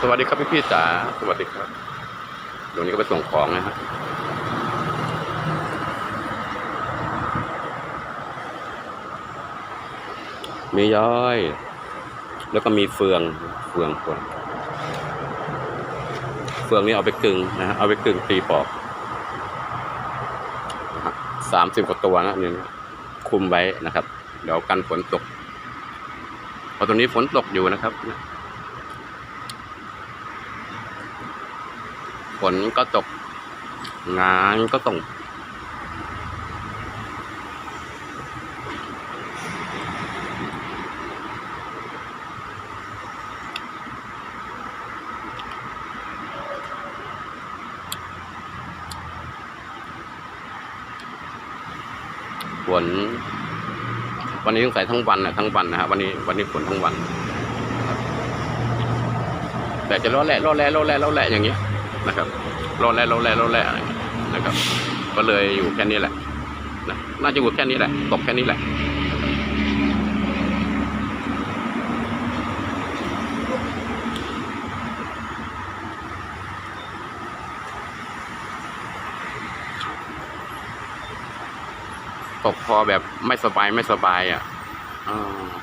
สวัสดีครับพี่พี่จ๋าสวัสดีครับเดี๋ยวนี้ก็ไปส่งของนะฮะมีย้อย แล้วก็มีเฟือง เฟืองเฟืองเฟืองนี้เอาไปกึ่งนะฮะเอาไปกึ่งตีปอกสามสิบกว่าตัวนะนี่คุมไว้นะครับ เดี๋ยวกันฝนตกเพราะตอนนี้ฝนตกอยู่นะครับ ฝนก็ตก งานก็ต้องฝนวันนี้ต้องใส่ทั้งวันนะทั้งวันนะฮะวันนี้วันนี้ฝนทั้งวัน แต่จะรอแหละรอแหละรอแหละรอแหละอย่างเงี้ย นะครับรอดแหละรอแหละรอและอะไรอย่างเงี้ยนะครับ ก็เลยอยู่แค่นี้แหละนะน่าจะอยู่แค่นี้แหละ ตกแค่นี้แหละตกพอแบบไม่สบายไม่สบายอะ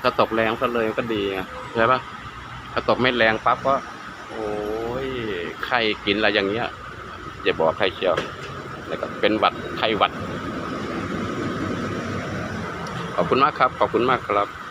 ถ้าตกแรงก็เลยก็ดีไงใช่ปะถ้าตกไม่แรงปั๊บก็ โอ้ ข้กินอะไรอย่างเงี้ยอย่าบอกใครเชียวนะครับเป็นหวัดไข้หวัด ขอบคุณมากครับ ขอบคุณมากครับ